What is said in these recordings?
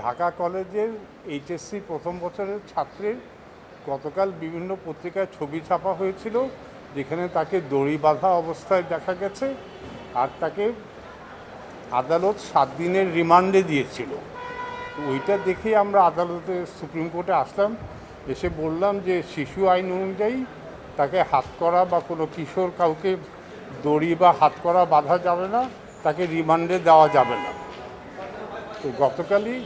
ঢাকা কলেজের এইচএসসি প্রথম বছরের ছাত্রের গতকাল বিভিন্ন পত্রিকায় ছবি ছাপা হয়েছিল, যেখানে তাকে দড়ি বাঁধা অবস্থায় দেখা গেছে আর তাকে আদালত সাত দিনের রিমান্ডে দিয়েছিল। ওইটা দেখেই আমরা আদালতে সুপ্রিম কোর্টে আসলাম, এসে বললাম যে শিশু আইন অনুযায়ী তাকে হাত করা বা কোনো কিশোর কাউকে দড়ি বা হাত করা বাধা যাবে না, তাকে রিমান্ডে দেওয়া যাবে না। তো গতকালই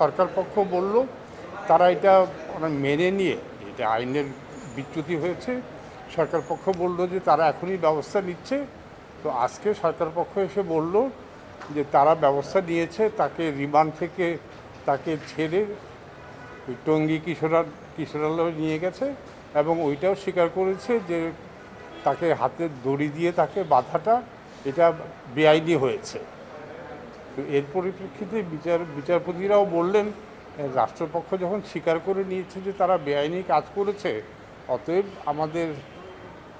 সরকার পক্ষ বলল, তারা এটা মানে মেনে নিয়ে, এটা আইনের বিচ্যুতি হয়েছে। সরকার পক্ষ বলল যে তারা এখনই ব্যবস্থা নিচ্ছে। তো আজকে সরকার পক্ষ এসে বলল যে তারা ব্যবস্থা নিয়েছে, তাকে রিমান্ড থেকে তাকে ছেড়ে ওই টঙ্গী কিশোরা, কিশোরালয়ে নিয়ে গেছে এবং ওইটাও স্বীকার করেছে যে তাকে হাতে দড়ি দিয়ে তাকে বাধাটা এটা বেআইনি হয়েছে। তো এর পরিপ্রেক্ষিতে বিচার, বিচারপতিরাও বললেন রাষ্ট্রপক্ষ যখন স্বীকার করে নিয়েছে যে তারা বেআইনি কাজ করেছে, অতএব আমাদের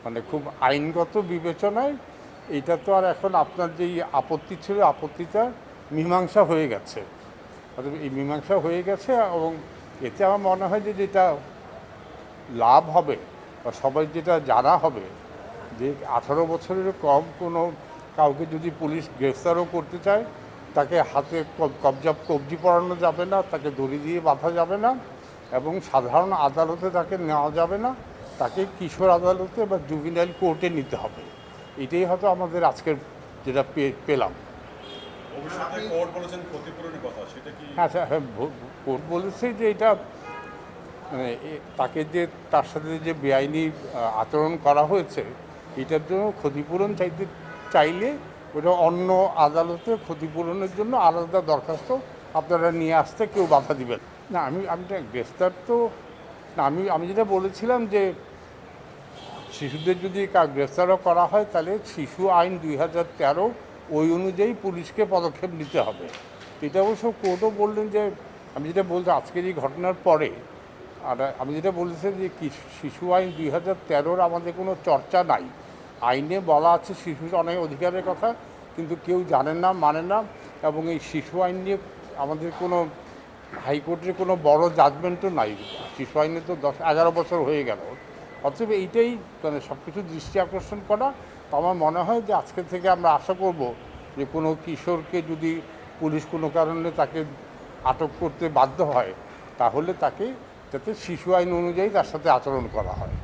মানে খুব আইনগত বিবেচনায় এটা তো আর এখন আপনার যেই আপত্তি ছিল, আপত্তিটা মীমাংসা হয়ে গেছে। অতএব এই মীমাংসা হয়ে গেছে এবং এতে আমার মনে হয় যে যেটা লাভ হবে বা সবাই যেটা জানা হবে, যে আঠারো বছরের কম কোনো কাউকে যদি পুলিশ গ্রেফতারও করতে চায় তাকে হাতে কব- কবজা কবজি পড়ানো যাবে না তাকে দড়ি দিয়ে বাঁধা যাবে না এবং সাধারণ আদালতে তাকে নেওয়া যাবে না তাকে কিশোর আদালতে বা জুবিনাইল কোর্টে নিতে হবে। এটাই হয়তো আমাদের আজকের যেটা পে- পেলাম। কোর্ট বলেছেন ক্ষতিপূরণের কথা সেটা কি হ্যাঁ আচ্ছা হ্যাঁ ভো- কোর্ট বলেছে যে এটা মানে তাকে যে তার সাথে যে বেআইনি আচরণ করা হয়েছে এটার জন্য ক্ষতিপূরণ চাইতে চাইলে ওটা অন্য আদালতে ক্ষতিপূরণের জন্য আলাদা দরখাস্ত আপনারা নিয়ে আসতে কেউ বাধা দিবেন। না, আমি আমি গ্রেফতার তো, না, আমি আমি যেটা বলেছিলাম যে শিশুদের যদি গ্রেফতারও করা হয় তাহলে শিশু আইন দুই হাজার তেরো ওই অনুযায়ী পুলিশকে পদক্ষেপ নিতে হবে। এটা অবশ্য কোর্টও বললেন যে, আমি যেটা বলছি আজকের এই ঘটনার পরে আর আমি যেটা বলেছি যে শিশু আইন দুই হাজার তেরোর আমাদের কোনো চর্চা নাই। আইনে বলা আছে শিশুর অনেক অধিকারের কথা, কিন্তু কেউ জানেন না মানে না, এবং এই শিশু আইন নিয়ে আমাদের কোনো হাইকোর্টের কোনো বড় জাজমেন্টও নাই। শিশু আইনে তো দশ, এগারো বছর হয়ে গেল। অতএব এইটাই মানে সব কিছু দৃষ্টি আকর্ষণ করা। তো আমার মনে হয় যে আজকে থেকে আমরা আশা করব যে কোনো কিশোরকে যদি পুলিশ কোনো কারণে তাকে আটক করতে বাধ্য হয়, তাহলে তাকে যাতে শিশু আইন অনুযায়ী তার সাথে আচরণ করা হয়।